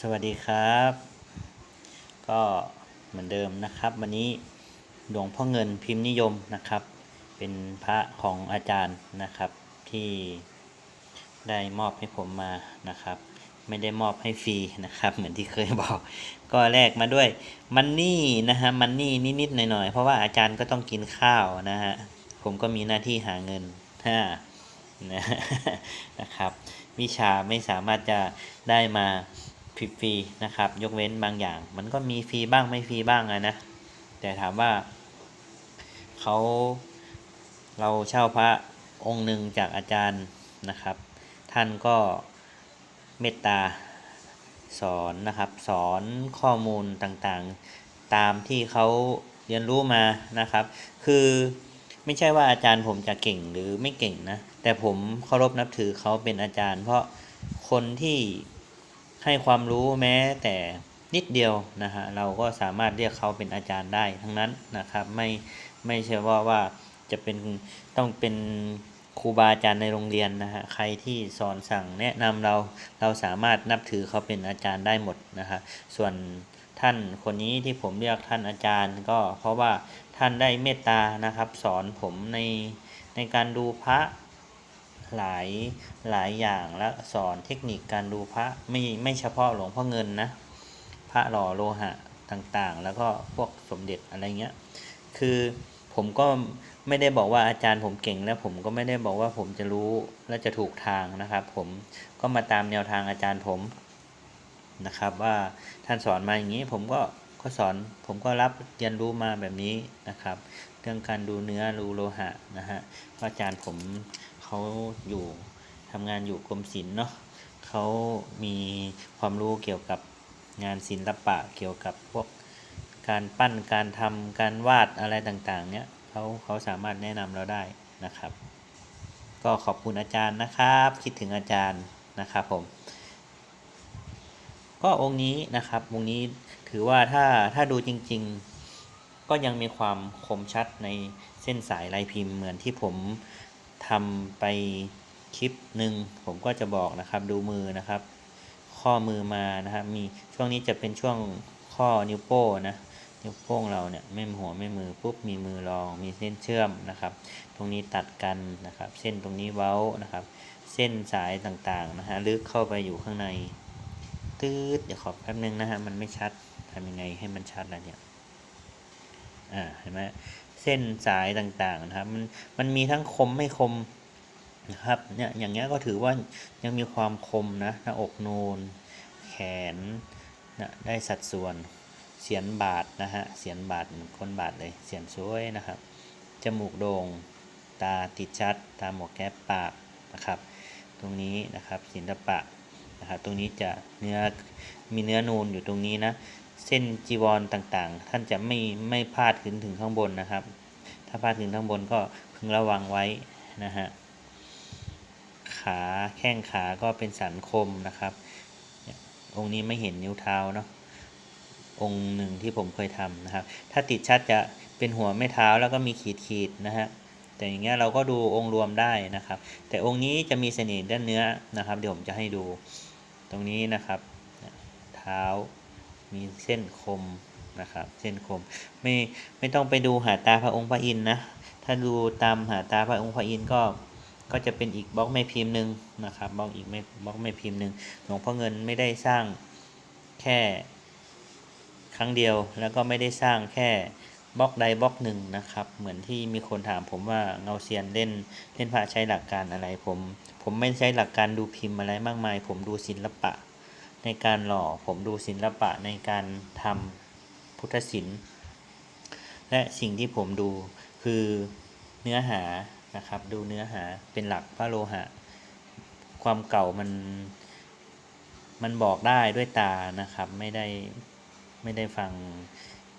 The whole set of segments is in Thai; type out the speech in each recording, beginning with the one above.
สวัสดีครับ ก็เหมือนเดิมนะครับ วันนี้หลวงพ่อเงินพิมพ์นิยมนะครับ เป็นพระของอาจารย์นะครับที่ได้มอบให้ผมมานะครับ ไม่ได้มอบให้ฟรีนะครับ เหมือนที่เคยบอก ก็แลกมาด้วยมันนี่นะฮะมันนี่นิดๆหน่อยๆเพราะว่าอาจารย์ก็ต้องกินข้าวนะฮะผมก็มีหน้าที่หาเงินฮ่านะนะครับ วิชาไม่สามารถจะได้มา ฟรีๆนะครับ ยกเว้นบางอย่าง มันก็มีฟรีบ้างไม่ฟรีบ้างอะนะแต่ถามว่าเขาเราเช่าพระองค์หนึ่งจากอาจารย์นะครับ ท่านก็เมตตาสอนนะครับ สอนข้อมูลต่างๆ ตามที่เขาเรียนรู้มานะครับ คือไม่ใช่ว่าอาจารย์ผมจะเก่งหรือไม่เก่งนะ แต่ผมเคารพนับถือเขาเป็นอาจารย์ เพราะคนที่ ให้ความรู้แม้แต่นิดเดียวนะฮะเราก็สามารถเรียกเขาเป็นอาจารย์ได้ทั้งนั้นนะครับ ไม่ไม่ใช่ว่าว่าจะเป็นต้องเป็นครูบาอาจารย์ในโรงเรียนนะฮะใครที่สอนสั่งแนะนำเราเราสามารถนับถือเขาเป็นอาจารย์ได้หมดนะฮะส่วนท่านคนนี้ที่ผมเรียกท่านอาจารย์ ก็เพราะว่าท่านได้เมตตานะครับ สอนผมในในการดูพระ หลายหลายอย่างและสอนเทคนิคการดูพระไม่ไม่เฉพาะหลวงพ่อเงินนะ พระหล่อโลหะต่างๆ แล้วก็พวกสมเด็จอะไรเงี้ย คือผมก็ไม่ได้บอกว่าอาจารย์ผมเก่งและผมก็ไม่ได้บอกว่าผมจะรู้และจะถูกทางนะครับ ผมก็มาตามแนวทางอาจารย์ผมนะครับ ว่าท่านสอนมาอย่างนี้ผมก็ก็สอนผมก็รับเรียนรู้มาแบบนี้นะครับ เรื่องการดูเนื้อดูโลหะนะฮะอาจารย์ผม เขาอยู่ทำงานอยู่กรมศิลป์เนาะเขามีความรู้เกี่ยวกับงานศิลปะเกี่ยวกับพวกการปั้นการทำการวาดอะไรต่างๆเนี้ยเขาเขาสามารถแนะนำเราได้นะครับ ก็ขอบคุณอาจารย์นะครับ คิดถึงอาจารย์นะครับผม ก็องค์นี้นะครับองค์นี้ถือว่าถ้าถ้าดูจริง ๆ ก็ยังมีความคมชัดในเส้นสายลายพิมพ์เหมือนที่ผม ทำไปคลิปหนึ่งผมก็จะบอกนะครับดูมือนะครับ ข้อมือมานะครับ มีช่วงนี้จะเป็นช่วงข้อนิ้วโป้นะนิ้วโป้งเราเนี่ยไม่หัวไม่มือปุ๊บมีมือรองมีเส้นเชื่อมนะครับ ตรงนี้ตัดกันนะครับ เส้นตรงนี้เว้านะครับ เส้นสายต่างๆนะฮะลึกเข้าไปอยู่ข้างในตืดเดี๋ยวขอแป๊บนึงนะฮะมันไม่ชัดทำยังไงให้มันชัดล่ะเนี่ยอ่าเห็นไหม ส้นสายต่างๆนะครับ มันมันมีทั้งคมไม่คมนะครับเนี่ยอย่างเงี้ยก็ถือว่ายังมีความคมนะหน้าอกนูน แขนนะได้สัดส่วนเสียนบาทนะฮะเสียนบาทคนบาทเลยเสียนสวยนะครับจมูกโดง่งตาติดชัด ตาหมวกแก๊ปปากนะครับ ตรงนี้นะครับศิลปะนะครับตรงนี้จะเนื้อมีเนื้อนูนอยู่ตรงนี้นะ เส้นจีวรต่างๆ ท่านจะไม่ไม่พาดขึ้นถึงข้างบนนะครับ ถ้าพาดถึงข้างบนก็พึงระวังไว้นะฮะขาแข้งขาก็เป็นสันคมนะครับ องค์นี้ไม่เห็นนิ้วเท้าเนาะองค์หนึ่งที่ผมเคยทำนะครับ ถ้าติดชัดจะเป็นหัวไม่เท้าแล้วก็มีขีดขีดๆนะฮะแต่อย่างเงี้ยเราก็ดูองค์รวมได้นะครับ แต่องค์นี้จะมีเสน่ห์ด้านเนื้อนะครับ เดี๋ยวผมจะให้ดูตรงนี้นะครับ เท้า มีเส้นคมนะครับเส้นคมไม่ไม่ต้องไปดูหาตาพระองค์พระอินทร์นะถ้าดูตามหาตาพระองค์พระอินทร์ก็ก็จะเป็นอีกบล็อกไม่พิมพ์หนึ่งนะครับบล็อกอีกไม่บล็อกไม่พิมพ์หนึ่งหลวงพ่อเงินไม่ได้สร้างแค่ครั้งเดียวแล้วก็ไม่ได้สร้างแค่บล็อกใดบล็อกหนึ่งนะครับ เหมือนที่มีคนถามผมว่าเงาเซียนเล่นเล่นพระใช้หลักการอะไรผม ผมไม่ใช้หลักการดูพิมพ์อะไรมากมาย ผมดูศิลปะ ในการหล่อผมดูศิลปะในการทำพุทธศิลป์ และสิ่งที่ผมดูคือเนื้อหานะครับ ดูเนื้อหาเป็นหลักพระโลหะ ความเก่ามันมันบอกได้ด้วยตานะครับ ไม่ได้ไม่ได้ฟัง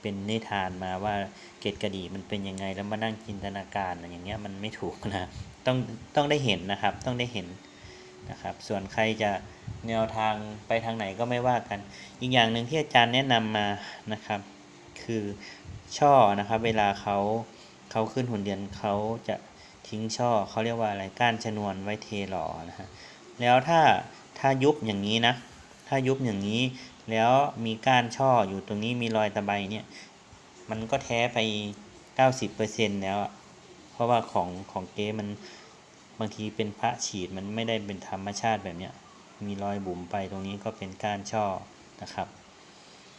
เป็นนิทานมาว่าเกตกระดีมันเป็นยังไงแล้วมานั่งจินตนาการอย่างเงี้ยมันไม่ถูกนะต้องต้องได้เห็นนะครับ ต้องได้เห็น นะครับ ส่วนใครจะแนวทางไปทางไหนก็ไม่ว่ากัน อีกอย่างหนึ่งที่อาจารย์แนะนำมานะครับ คือช่อนะครับเวลาเขาเขาขึ้นหุ่นเดียนเขาจะทิ้งช่อเขาเรียกว่าอะไรก้านชนวนไว้เทหล่อนะฮะแล้วถ้าถ้ายุบอย่างนี้นะ ถ้ายุบอย่างนี้ แล้วมีก้านช่ออยู่ตรงนี้มีรอยตะไบเนี่ย มันก็แท้ไป 90%แล้ว เพราะว่าของของเก๊มัน บางทีเป็นพระฉีดมันไม่ได้เป็นธรรมชาติแบบเนี้ยมีรอยบุ๋มไปตรงนี้ก็เป็นก้านช่อนะครับ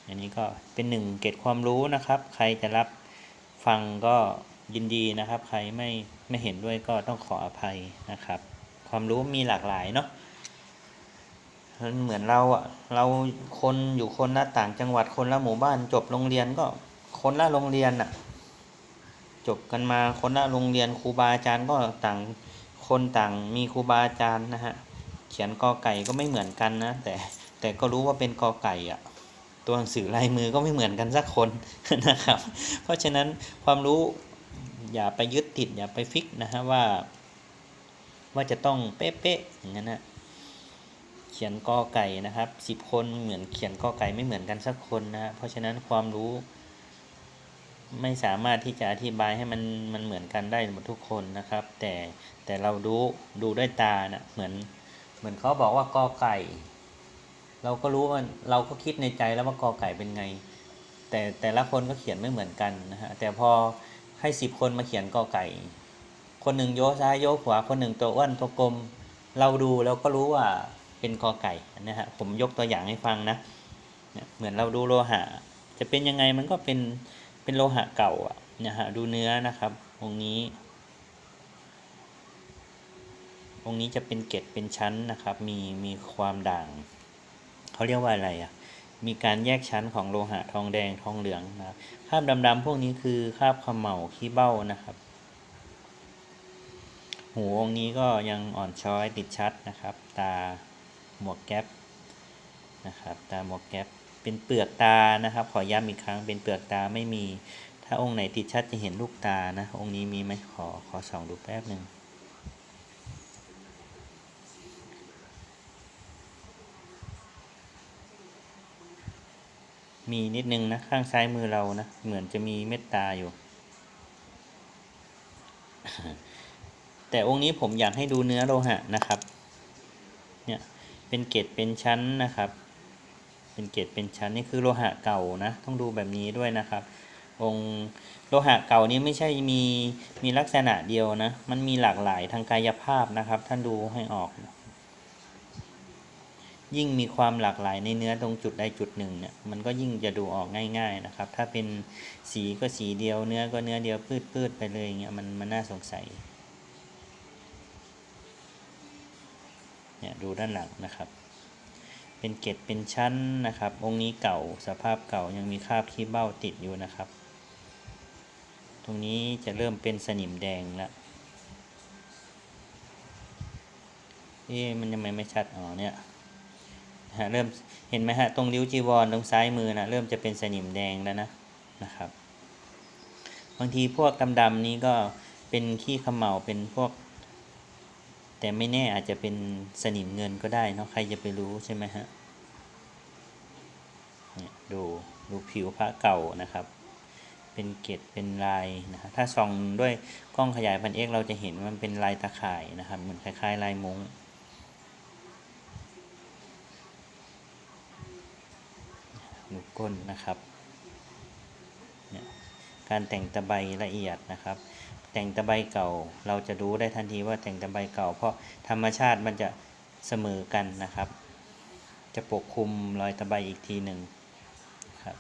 อันนี้ก็เป็นหนึ่งเก็ดความรู้นะครับ ใครจะรับฟังก็ยินดีนะครับ ใครไม่ไม่เห็นด้วยก็ต้องขออภัยนะครับ ความรู้มีหลากหลายเนาะมันเหมือนเราอะเราคนอยู่คนละต่างจังหวัดคนละหมู่บ้านจบโรงเรียนก็คนละโรงเรียนอะจบกันมาคนละโรงเรียนครูบาอาจารย์ก็ต่าง คนต่างมีครูบาอาจารย์นะฮะ เขียนกอไก่ก็ไม่เหมือนกันนะ แต่แต่ก็รู้ว่าเป็นกอไก่อะตัวหนังสือลายมือก็ไม่เหมือนกันสักคนนะครับ เพราะฉะนั้นความรู้อย่าไปยึดติดอย่าไปฟิกนะฮะว่า ว่าจะต้องเป๊ะๆอย่างนั้นนะเขียนกอไก่นะครับสิบคนเหมือนเขียนกอไก่ไม่เหมือนกันสักคนนะฮะเพราะฉะนั้นความรู้ ไม่สามารถที่จะอธิบายให้มันมันเหมือนกันได้หมดทุกคนนะครับ แต่แต่เราดูดูด้วยตานะเหมือนเหมือนเขาบอกว่ากอไก่ เราก็รู้ว่าเราก็คิดในใจแล้วว่ากอไก่เป็นไง แต่แต่ละคนก็เขียนไม่เหมือนกันนะฮะแต่พอให้สิบคนมาเขียนกอไก่ คนหนึ่งโยซ้ายโยขวาคนหนึ่งตัวอ้วนตัวกลม เราดูเราก็รู้ว่าเป็นกอไก่นะฮะผมยกตัวอย่างให้ฟังนะเนี่ยเหมือนเราดูโลหะ จะเป็นยังไงมันก็เป็น เป็นโลหะเก่าอะนะฮะดูเนื้อนะครับ องค์นี้ องค์นี้จะเป็นเกล็ดเป็นชั้นนะครับ มีมีความด่าง เขาเรียกว่าอะไรอะ มีการแยกชั้นของโลหะทองแดงทองเหลืองนะครับคราบดำๆพวกนี้คือคราบขมเหลาขี้เบ้านะครับ หูองค์นี้ก็ยังอ่อนช้อยติดชัดนะครับ ตาหมวกแก๊ปนะครับ ตาหมวกแก๊ป เป็นเปลือกตานะครับ ขอย้ำอีกครั้งเป็นเปลือกตาไม่มี ถ้าองค์ไหนติดชัดจะเห็นลูกตานะ องค์นี้มีไหมขอขอส่องดูแป๊บหนึ่งมีนิดนึงนะ ข้างซ้ายมือเรานะ เหมือนจะมีเม็ดตาอยู่ แต่องค์นี้ผมอยากให้ดูเนื้อโลหะนะครับ เนี่ย เป็นเกล็ดเป็นชั้นนะครับ เป็นเกล็ดเป็นชั้นนี่คือโลหะเก่านะ ต้องดูแบบนี้ด้วยนะครับ องค์โลหะเก่านี้ไม่ใช่มีมีลักษณะเดียวนะ มันมีหลากหลายทางกายภาพนะครับ ท่านดูให้ออกยิ่งมีความหลากหลายในเนื้อตรงจุดใดจุดหนึ่งเนี่ยมันก็ยิ่งจะดูออกง่าย ๆนะครับ ถ้าเป็นสีก็สีเดียวเนื้อก็เนื้อเดียวพืดๆไปเลยอย่างเงี้ยมันมันน่าสงสัยเนี่ยดูด้านหลังนะครับ เป็นเกล็ดเป็นชั้นนะครับ องค์นี้เก่าสภาพเก่ายังมีคราบขี้เบ้าติดอยู่นะครับ ตรงนี้จะเริ่มเป็นสนิมแดงแล้วเอ๊ะมันยังไม่ไม่ชัดอ๋อเนี่ยฮะเริ่มเห็นไหมฮะตรงริ้วจีวรตรงซ้ายมือนะเริ่มจะเป็นสนิมแดงแล้วนะนะครับ บางทีพวกดำๆนี้ก็เป็นขี้ขมเหลาเป็นพวก แต่ไม่แน่อาจจะเป็นสนิมเงินก็ได้เนาะใครจะไปรู้ใช่ไหมฮะเนี่ยดูดูผิวพระเก่านะครับ เป็นเกล็ดเป็นลายนะฮะถ้าส่องด้วยกล้องขยายพันเอกเราจะเห็นมันเป็นลายตะข่ายนะครับ เหมือนคล้ายๆ ลายมุ้งลูกก้นนะครับ เนี่ย การแต่งตะไบละเอียดนะครับ แต่งตะไบเก่า เราจะรู้ได้ทันทีว่าแต่งตะไบเก่า เพราะธรรมชาติมันจะเสมอกันนะครับ จะปกคลุมรอยตะไบอีกทีหนึ่งครับ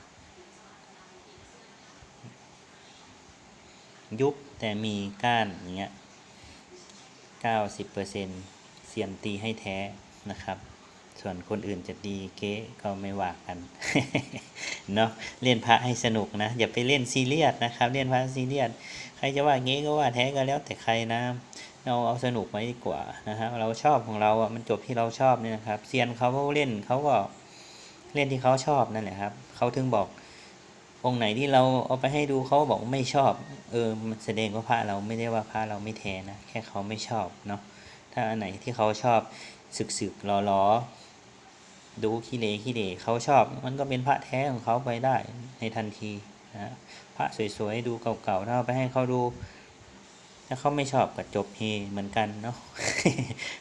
ยุบแต่มีก้านอย่างเงี้ย90%เสียนตีให้แท้นะครับ ส่วนคนอื่นจะดีเก๊ก็ไม่ว่ากันเนาะเล่นพระให้สนุกนะ อย่าไปเล่นซีเรียสนะครับ เล่นพระซีเรียส ใครจะว่าเงี้ก็ว่าแท้ก็แล้วแต่ใครนะเราเอาสนุกไว้ดีกว่านะครับเราชอบของเราอะมันจบที่เราชอบเนี่ยนะครับเซียนเขาเล่นเขาก็เล่นที่เขาชอบนั่นแหละครับเขาถึงบอกองค์ไหนที่เราเอาไปให้ดูเขาบอกไม่ชอบ เออมันแสดงว่าพระเราไม่ได้ว่าพระเราไม่แท้นะแค่เขาไม่ชอบเนาะถ้าอันไหนที่เขาชอบสึกสึกๆล้อล้อๆดูขี้เลขี้เลเขาชอบ มันก็เป็นพระแท้ของเขาไปได้ในทันที นะพระสวยๆดูเก่าๆถ้าเอาไปให้เขาดูถ้าเขาไม่ชอบก็จบเฮเหมือนกันเนาะ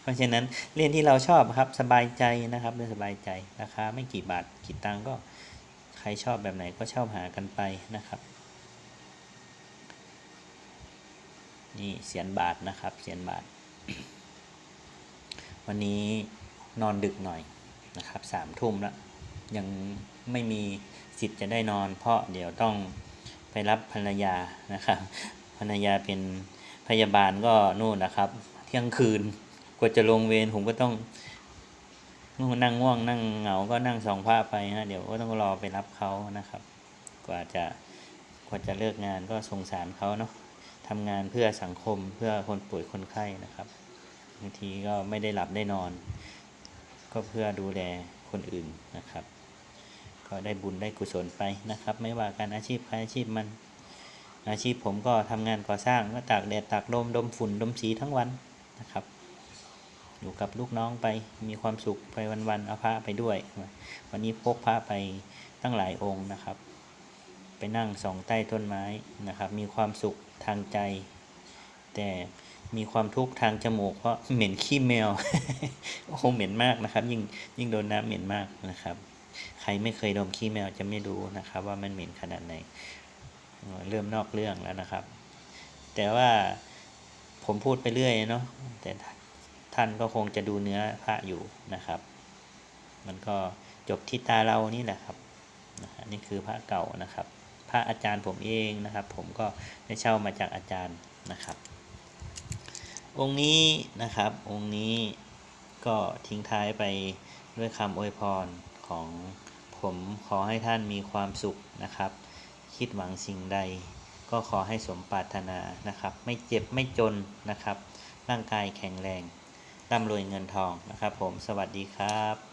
เพราะฉะนั้นเรียนที่เราชอบครับสบายใจนะครับเรียนสบายใจราคาไม่กี่บาทกี่ตังก็ใครชอบแบบไหนก็เชอบหากันไปนะครับ นี่เสียนบาทนะครับเสียนบาท วันนี้นอนดึกหน่อยนะครับสามทุ่มแล้วยังไม่มี สิทธิ์จะได้นอน เพราะเดี๋ยวต้องไปรับภรรยานะครับภรรยาเป็นพยาบาลก็นู่นนะครับ เที่ยงคืนกว่าจะลงเวรผมก็ต้องนั่งง่วงนั่งเหงาก็นั่งสองผ้าไปฮะเดี๋ยวก็ต้องรอไปรับเขานะครับ กว่าจะกว่าจะเลิกงานก็สงสารเขาเนาะทำงานเพื่อสังคมเพื่อคนป่วยคนไข้นะครับบางทีก็ไม่ได้หลับได้นอน ก็เพื่อดูแลคนอื่นนะครับ ก็ได้บุญได้กุศลไปนะครับ ไม่ว่าการอาชีพใครอาชีพมัน อาชีพผมก็ทำงานก่อสร้างก็ตากแดดตากลมดมฝุ่นดมสีทั้งวันนะครับ อยู่กับลูกน้องไปมีความสุขไปวันๆเอาพระไปด้วย วันนี้พกพระไปตั้งหลายองค์นะครับ ไปนั่งสองใต้ต้นไม้นะครับ มีความสุขทางใจ แต่มีความทุกข์ทางจมูกเพราะเหม็นขี้แมว โอ้เหม็นมากนะครับ ยิ่งยิ่งโดนน้ำเหม็นมากนะครับ ใครไม่เคยดมขี้แมวจะไม่รู้นะครับ ว่ามันเหม็นขนาดไหน เริ่มนอกเรื่องแล้วนะครับ แต่ว่าผมพูดไปเรื่อยเนาะแต่ท่านก็คงจะดูเนื้อพระอยู่นะครับ มันก็จบที่ตาเรานี่แหละครับนะนี่คือพระเก่านะครับ พระอาจารย์ผมเองนะครับ ผมก็ได้เช่ามาจากอาจารย์นะครับ องค์นี้นะครับ องค์นี้ก็ทิ้งท้ายไปด้วยคำอวยพร ของผมขอให้ท่านมีความสุขนะครับ คิดหวังสิ่งใด ก็ขอให้สมปรารถนานะครับ ไม่เจ็บไม่จนนะครับ ร่างกายแข็งแรงร่ำรวยเงินทองนะครับ ผมสวัสดีครับ